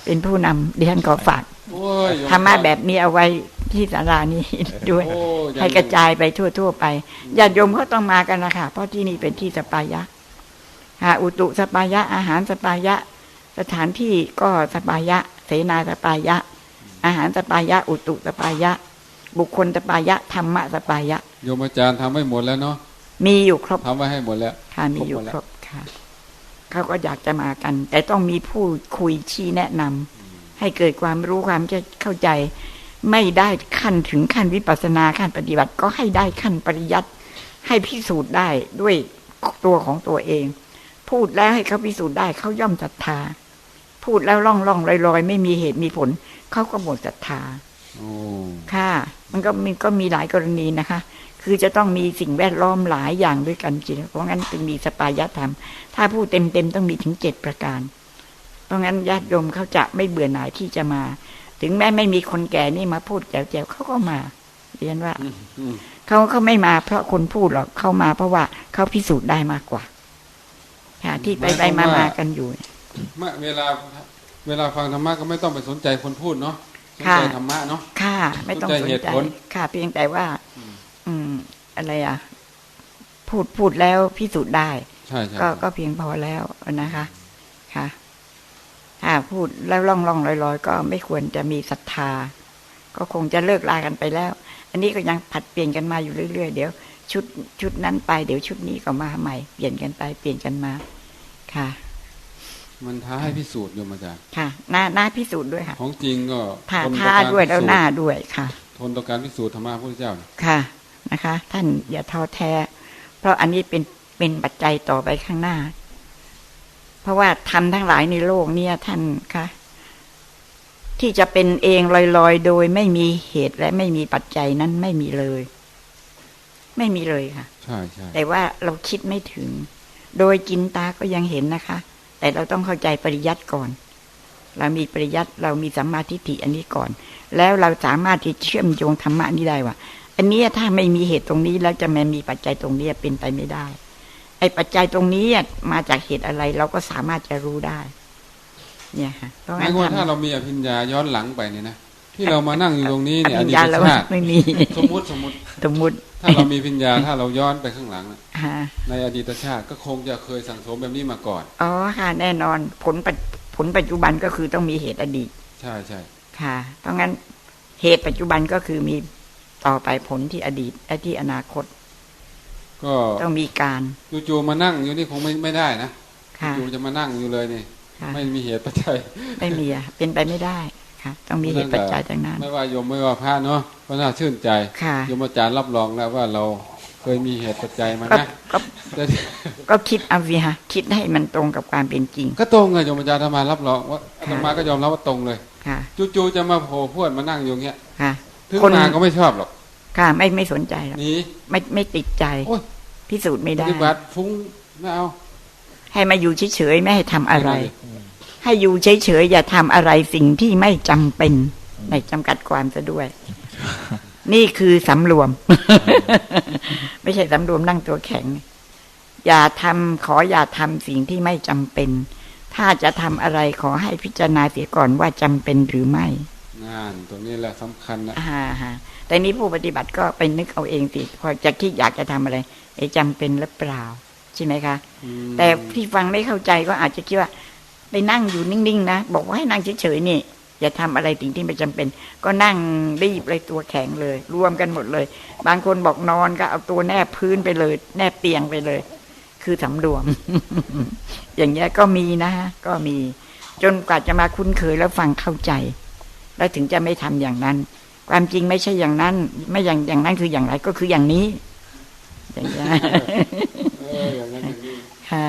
Speaker 1: เป็นผู้นำดิฉันขอฝาก
Speaker 2: โอ้ยโย
Speaker 1: ธรรมะแบบนี้เอาไว้ที่ศาลานี้ด้วย
Speaker 2: โอ้ย
Speaker 1: ให้กระจายไปทั่ว ๆ ไปญาติโยมก็ต้องมากันนะคะเพราะที่นี่เป็นที่สปายะหาอุตุสปายะอาหารสปายะ สถานที่ก็สปายะ เสนาสปายะ อาหารสปายะ อุตุสปายะ บุคคลสปายะธรรมะสปายะ
Speaker 2: โยมอาจารย์ทำให้หมดแล้วเนาะ
Speaker 1: มีอยู่ครบ
Speaker 2: ทำไว้ให้หมดแล้ว
Speaker 1: ค่ะมีอยู่
Speaker 2: ครบหมดแล้ว
Speaker 1: ครบค่ะเขาก็อยากจะมากัน แต่ต้องมีผู้คุยชี้แนะนำให้เกิดความรู้ความเข้าใจ ไม่ได้ขั้นถึงขั้นวิปัสสนาขั้นปฏิบัติ ก็ให้ได้ขั้นปริยัติ ให้พิสูจน์ได้ด้วยตัวของตัวเอง พูดแล้วให้เขาพิสูจน์ได้เขาย่อมศรัทธา พูดแล้วล่องล่องลอยลอยๆไม่มีเหตุมีผลเขาก็หมดศรัทธา
Speaker 2: โอ้
Speaker 1: ค่ะ มันก็มีก็มีหลายกรณีนะคะ คือจะต้องมีสิ่งแวดล้อมหลายอย่างด้วยกันจริงเพราะงั้นจึงมีสปายธรรม ถ้าพูดเต็มๆต้องมีถึงเจ็ดประการ เพราะงั้นญาติโยมเขาจะไม่เบื่อหน่ายที่จะมา ถึงแม้ไม่มีคนแก่นี่มาพูดแจ๋วๆเขาก็มาเรียนว่า
Speaker 2: อืม
Speaker 1: เขาเขาไม่มาเพราะคนพูดหรอกเขามาเพราะว่าเขาพิสูจน์ได้มากกว่าค่ะที่ไปไปมามากันอยู่
Speaker 2: เมื่อเวลาเวลาฟังธรรมะก็ไม่ต้องไปสนใจคนพูดเนาะสน
Speaker 1: ค่ะ
Speaker 2: ใจธรรมะเนาะ
Speaker 1: ค่ะ ไม่ต้อง
Speaker 2: ส
Speaker 1: ส
Speaker 2: น
Speaker 1: น
Speaker 2: ใจเหตุ
Speaker 1: ใจ
Speaker 2: ผล
Speaker 1: ค่ะ เพียงแต่ว่า
Speaker 2: อืม
Speaker 1: อืม อะไรอะ พูดพูดแล้วพิสูจน์ได้
Speaker 2: ใช่ใช่
Speaker 1: ก็ก็เพียงพอแล้วนะคะ ค่ะถ้าพูดแล้วล่องล่องลอยลอยๆ ก็ไม่ควรจะมีศรัทธา ก็คงจะเลิกลากันไปแล้ว อันนี้ก็ยังผัดเปลี่ยนกันมาอยู่เรื่อยๆเดี๋ยวชุดชุดนั้นไปเดี๋ยวชุดนี้ก็มาใหม่ เปลี่ยนกันไปเปลี่ยนกันมา ค่ะ
Speaker 2: มันท้าให้พิสูจน์โยมอาจารย์
Speaker 1: ค่ะหน้าหน้าพิสูจน์ด้วยค่ะ
Speaker 2: ของจริงก็
Speaker 1: ผ่า
Speaker 2: ทนต่อ
Speaker 1: ท่า
Speaker 2: การ
Speaker 1: ด้วยแล้ว
Speaker 2: พิสูจ
Speaker 1: หน้าด้วยค่ะ
Speaker 2: ทนต่อการพิสูจน์ธรรมะพระพุทธเจ้าเนี่ย
Speaker 1: ค่ะนะคะ ท่านอย่าท้อแท้ เพราะอันนี้เป็นเป็นปัจจัยต่อไปข้างหน้า เพราะว่าทำทั้งหลายในโลกเนี่ยท่านคะที่จะเป็นเองลอยๆ โดยไม่มีเหตุและไม่มีปัจจัยนั้นไม่มีเลย ไม่มีเลยค่ะ
Speaker 2: ใช่ใช่
Speaker 1: แต่ว่าเราคิดไม่ถึง โดยจินตาก็ยังเห็นนะคะ แต่เราต้องเข้าใจปริยัติก่อน เรามีปริยัติเรามีสัมมาทิฏฐิอันนี้ก่อน แล้วเราสามารถที่เชื่อมโยงธรรมะนี้ได้ว่า อันเนี้ยถ้าไม่มีเหตุตรงนี้ แล้วจะไม่มีปัจจัยตรงนี้เป็นไปไม่ได้ ไอ้ปัจจัยตรงนี้มาจากเหตุอะไรเราก็สามารถจะรู้ได้ เนี่ยค่ะเพราะ
Speaker 2: หมา
Speaker 1: งั้
Speaker 2: ย
Speaker 1: น
Speaker 2: ความว่าถ้า
Speaker 1: ทำ
Speaker 2: เรามีอภิญญาย้อนหลังไปเนี่ยนะ ที่เรามานั่งอยู่ตรงนี้
Speaker 1: อ
Speaker 2: เนี่ยอ
Speaker 1: ภิญ
Speaker 2: ดีต
Speaker 1: ญาเรา
Speaker 2: ชาติ
Speaker 1: ไม่มี
Speaker 2: สมมุติสมมุติ
Speaker 1: สมมุติ
Speaker 2: ถ้าเรามีพิญญาถ้าเราย้อนไปข้างหลังน่ะ
Speaker 1: ฮะ
Speaker 2: ในอดีตชาติก็คงจะเคยสั่งสมแบบนี้มาก่อน
Speaker 1: อ๋อค่ะ แน่นอนผลปัจผลปัจจุบันก็คือต้องมีเหตุอดีต
Speaker 2: ใช่ใช่
Speaker 1: ค่ะเพราะงั้นเหตุปัจจุบันก็คือมีต่อไปผลที่อดีตและที่อนาคต
Speaker 2: ก็
Speaker 1: ต้องมีการ
Speaker 2: จู่ๆมานั่งอยู่นี่คงไม่ไม่ได้นะ
Speaker 1: ค่ะ
Speaker 2: จู่ๆจะมานั่งอยู่เลยนี่
Speaker 1: ค่ะ
Speaker 2: ไม่มีเหตุปัจจัย
Speaker 1: ไม่มีอะเป็นไปไม่ได้ ค่ะ ต้องมีเหตุปัจจัยทั้งนั้น
Speaker 2: ไม่ว่าโยมไม่ว่าพระเนาะก็น่าชื่นใจ
Speaker 1: ค่ะ
Speaker 2: โยมอาจารย์รับรองแล้วว่าเราเคยมีเหตุปัจจัยมา
Speaker 1: ก็
Speaker 2: นะ
Speaker 1: ก็
Speaker 2: แต่
Speaker 1: ก็คิดเอาสิฮะคิดให้มันตรงกับความเป็นจริง
Speaker 2: ก็ตรงไงโยมอาจารย์ธรรมารับรองว่า
Speaker 1: ค่ะ
Speaker 2: ธรรมาก็ยอมรับว่าตรงเลย
Speaker 1: ค่ะ
Speaker 2: จู่ๆจะมาโผล่พรวดมานั่งอยู่เงี้ย
Speaker 1: ค่ะ
Speaker 2: ถึง
Speaker 1: คน
Speaker 2: มาก็ไม่ชอบหรอก
Speaker 1: ค่ะไม่ไม่สนใจหรอก
Speaker 2: หนี
Speaker 1: ไม่ไม่ติดใจ
Speaker 2: โอ๊ย
Speaker 1: พิสูจน์ไม่
Speaker 2: ป
Speaker 1: ได้
Speaker 2: ฏิบัติฟุ้งไม่เอา
Speaker 1: ให้มาอยู่เฉยๆไม่ให้ทำอะไร ให้อยู่เฉยๆอย่าทำอะไรสิ่งที่ไม่จำเป็นไม่จำกัดความซะด้วย นี่คือสำรวม ไม่ใช่สำรวมนั่งตัวแข็ง อย่าทำขออย่าทำสิ่งที่ไม่จำเป็น ถ้าจะทำอะไรขอให้พิจารณาเสียก่อนว่าจำเป็นหรือไม่
Speaker 2: งานตรงนี้แหละสำคัญนะ
Speaker 1: อ่าฮะแต่นี้ผู้ปฏิบัติก็ไปนึกเอาเองสิพอจะคิดอยากจะทำอะไรไอ้จำเป็นหรือเปล่า ใช่ไหมคะ
Speaker 2: อืม
Speaker 1: แต่ที่ฟังไม่เข้าใจก็อาจจะคิดว่า ไปนั่งอยู่นิ่งๆนะบอกว่าให้นั่งเฉยๆนี่อย่าทำอะไรสิ่งที่ไม่จำเป็น ก็นั่งรีบเลยตัวแข็งเลย รวมกันหมดเลย บางคนบอกนอนก็เอาตัวแนบพื้นไปเลย แนบเตียงไปเลย คือสำรวม อย่างเงี้ยก็มีนะฮะก็มี จนกว่าจะมาคุ้นเคยแล้วฟังเข้าใจ แล้วถึงจะไม่ทำอย่างนั้น ความจริงไม่ใช่อย่างนั้น ไม่อย่างอย่างนั้นคืออย่างไรก็คืออย่างนี้ อย่างเงี้ย
Speaker 2: เอออย่างนั้นอย่างนี้
Speaker 1: ค่ะ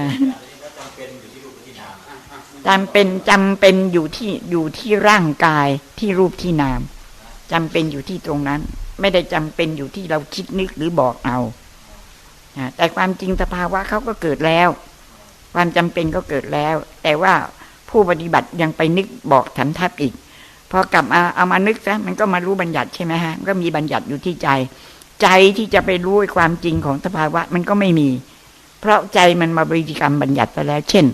Speaker 1: จำเป็นจำเป็นอยู่ที่อยู่ที่ร่างกายที่รูปที่นามจำเป็นอยู่ที่ตรงนั้น ไม่ได้จำเป็นอยู่ที่เราคิดนึกหรือบอกเอาแต่ความจริงสภาวะเขาก็เกิดแล้ว ความจำเป็นก็เกิดแล้ว แต่ว่าผู้ปฏิบัติยังไปนึกบอกถันทับอีกพอกลับมาเอามานึกซะมันก็มารู้บัญญัติใช่ไหมฮะมันก็มีบัญญัติอยู่ที่ใจ ใจที่จะไปรู้ความจริงของสภาวะ มันก็ไม่มี เพราะใจมันมาบริกรรมบัญญัติไปแล้ว เช่น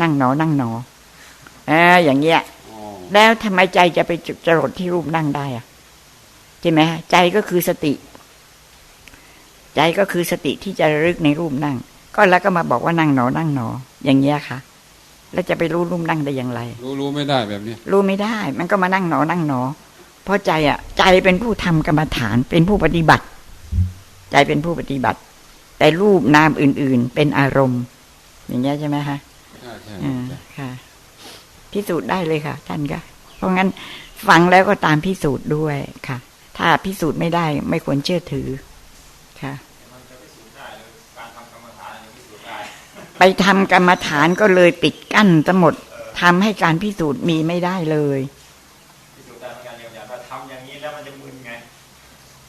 Speaker 1: นั่งหนอ นั่งหนออ่าอย่างเงี้ย
Speaker 2: อ๋อ
Speaker 1: แล้วทำไมใจจะไปจุดจรดที่รูปนั่งได้อะใช่ไหมฮะใจก็คือสติ ใจก็คือสติที่จะระลึกในรูปนั่ง ก็แล้วก็มาบอกว่านั่งหนอ นั่งหนอ อย่างเงี้ยค่ะ แล้วจะไปรู้รูปนั่งได้อย่างไร
Speaker 2: รู้รู้ไม่ได้แบบนี้
Speaker 1: รู้ไม่ได้ มันก็มานั่งหนอ นั่งหนอ เพราะใจอะ ใจเป็นผู้ทำกรรมฐาน เป็นผู้ปฏิบัติ ใจเป็นผู้ปฏิบัติ แต่รูปนามอื่น ๆ เป็นอารมณ์ อย่างเงี้ยใช่ไหมฮะ
Speaker 2: ใช่
Speaker 1: อ่า ค่ะ พิสูจน์ได้เลยค่ะ ท่านก็เพราะงั้นฟังแล้วก็ตามพิสูจน์ด้วยค่ะ ถ้าพิสูจน์ไม่ได้ ไม่ควรเชื่อถือ ค่ะไปทำกรรมฐานก็เลยปิดกั้นทั้งหมดทำให้การพิสูจน์มีไม่ได้เลย
Speaker 3: พิสูจน์ได้เหมือนกันอย่างว่าทำอย่างนี้แล้วมันจะมึนไง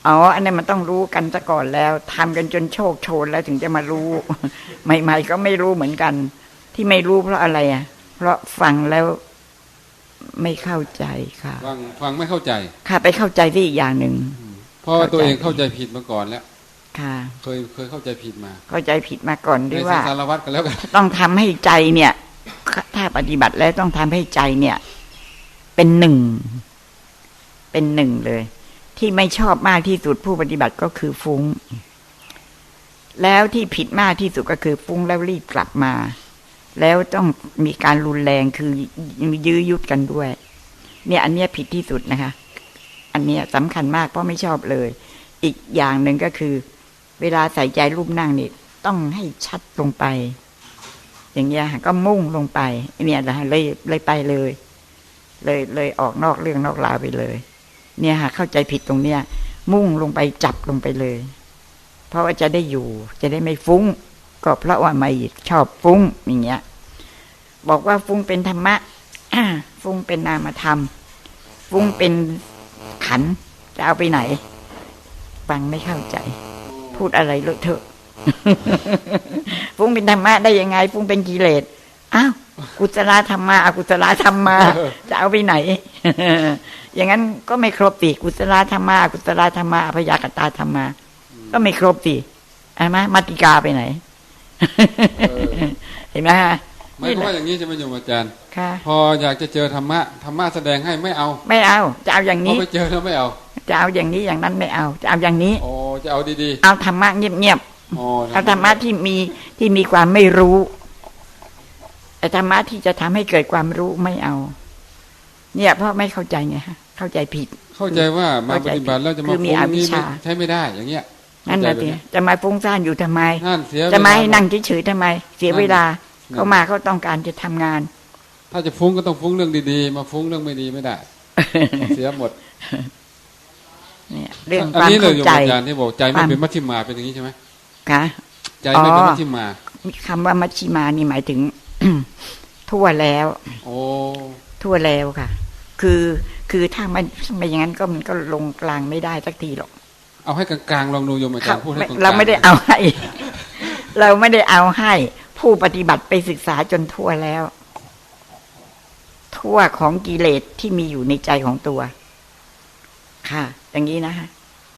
Speaker 1: อ๋ออันนี้นมันต้องรู้กันซะก่อนแล้วทำกันจนโชคโชนแล้วถึงจะมารู้ ใหม่ ๆ ก็ไม่รู้เหมือนกัน ที่ไม่รู้เพราะอะไรอะ เพราะฟังแล้วไม่เข้าใจค่ะ
Speaker 2: ฟังฟังไม่เข้าใจ
Speaker 1: ค่ะ ไปเข้าใจที่อีกอย่างหนึ่ง
Speaker 2: เพราะว่าตัวเอง
Speaker 1: เข้าใจ
Speaker 2: เข้าใจผิดมาก่อนแล้ว
Speaker 1: ค่ะ
Speaker 2: เคยเคยเข้าใจผิดมา
Speaker 1: เข้าใจผิดมาก่อน
Speaker 2: ใน
Speaker 1: ด้วย
Speaker 2: สัง
Speaker 1: ว่า
Speaker 2: สารวัตรกันแล้วกัน
Speaker 1: ต้องทำให้ใจเนี่ย ถ้าปฏิบัติแล้วต้องทำให้ใจเนี่ย เป็นหนึ่ง เป็นหนึ่งเลย ที่ไม่ชอบมากที่สุดผู้ปฏิบัติก็คือฟุ้ง แล้วที่ผิดมากที่สุดก็คือฟุ้งแล้วรีบกลับมา แล้วต้องมีการรุนแรงคือยื้อยุดกันด้วย เนี่ยอันเนี้ยผิดที่สุดนะคะ อันเนี้ยสำคัญมากเพราะไม่ชอบเลย อีกอย่างหนึ่งก็คือ เวลาใส่ใจรูปนั่งนี่ต้องให้ชัดลงไป อย่างเงี้ยก็มุ่งลงไป เนี่ยนะเลยเลยไปเลย เลยเลยออกนอกเรื่องนอกราวไปเลย เนี่ยค่ะเข้าใจผิดตรงเนี้ย มุ่งลงไปจับลงไปเลย เพราะว่าจะได้อยู่ จะได้ไม่ฟุ้ง ก็เพราะว่าไม่ชอบฟุ้งอย่างเงี้ยบอกว่าฟุ้งเป็นธรรมะฟุ้งเป็นนามธรรม ฟุ้งเป็นขันจะเอาไปไหนฟังไม่เข้าใจ พูดอะไรเลอะเทอะฟุ้งเป็นธรรมะได้ยังไง ฟุ้งเป็นกิเลสอ้าวกุศลธรรมะอกุศลธรรมมาจะเอาไปไหน อย่างนั้นก็ไม่ครบสิกุศลธรรมะอกุศลธรรมะอภยากตาธรรมะก็ไม่ครบสิใช่ไหมมัตติกาไปไหน เห็นไหมฮะ
Speaker 2: หมายความว่าอย่างนี้ใช่ไหมโยมอาจารย์
Speaker 1: ค่ะ
Speaker 2: พออยากจะเจอธรรมะธรรมะแสดงให้ไม่เอา
Speaker 1: ไม่เอา จะเอาอย่าง
Speaker 2: พอ
Speaker 1: นี้
Speaker 2: ไปเจอแล้วไม่เอา
Speaker 1: จะเอาอย่างนี้อย่างนั้นไม่เอา จะเอาอย่างนี้
Speaker 2: โอ้จะเอาดี
Speaker 1: เอาธรรมะเงียบ
Speaker 2: ๆอ๋อ
Speaker 1: ๆเอาธรรมะที่มีที่มีความไม่รู้ไอ้ธรรมะที่จะทำให้เกิดความรู้ไม่เอา เนี่ยเพราะไม่เข้าใจไงฮะเข้าใจผิด
Speaker 2: เข้าใจว่ามาปฏิบัติแล้วจะมา
Speaker 1: คือมี
Speaker 2: ฟุ้ง
Speaker 1: อวิ
Speaker 2: นี่
Speaker 1: ชชา
Speaker 2: ไม่ใช้ไม่ได้อย่างเงี้ย
Speaker 1: นั่นแหละ
Speaker 2: เข้าใจ
Speaker 1: สิ
Speaker 2: แบบ
Speaker 1: จะมาฟุ้งซ่านอยู่ทำไม
Speaker 2: นั่นเสีย
Speaker 1: จะมา
Speaker 2: เวล
Speaker 1: ให้นั่งเฉยๆทำไม เสียเวลา
Speaker 2: นั่น
Speaker 1: เขามาเขาต้องการจะทำงาน
Speaker 2: ถ้าจะฟุ้งก็ต้องฟุ้งเรื่องดีๆ มาฟุ้งเรื่องไม่ดีไม่ได้ เสียหมด
Speaker 1: เนี่ยเรื่อง
Speaker 2: อั
Speaker 1: ความ
Speaker 2: นี้เลย
Speaker 1: เข้า
Speaker 2: โยม
Speaker 1: ใจ
Speaker 2: อาจารย์ที่บอกใจ
Speaker 1: ควา
Speaker 2: ไม่
Speaker 1: ม
Speaker 2: เป็นมัชฌิมาเป็นอย่างนี้ใช่ไหม
Speaker 1: ค่ะ
Speaker 2: ใจไม่เป็น
Speaker 1: อ๋อ
Speaker 2: มัชฌิมา
Speaker 1: คำว่ามัชชิมานี่หมายถึงทั่วแล้ว
Speaker 2: โอ้
Speaker 1: ทั่วแล้วค่ะ คือคือถ้ามันไม่อย่างนั้นก็มันก็ลงกลางไม่ได้สักทีหรอก
Speaker 2: เอาให้กลางๆลองดูโยมอาจารย์พูดให้กลางๆ
Speaker 1: เราไม่ได้เอาให้ เราไม่ได้เอาให้ ผู้ปฏิบัติไปศึกษาจนทั่วแล้ว ทั่วของกิเลสที่มีอยู่ในใจของตัว ค่ะ อย่างนี้นะคะ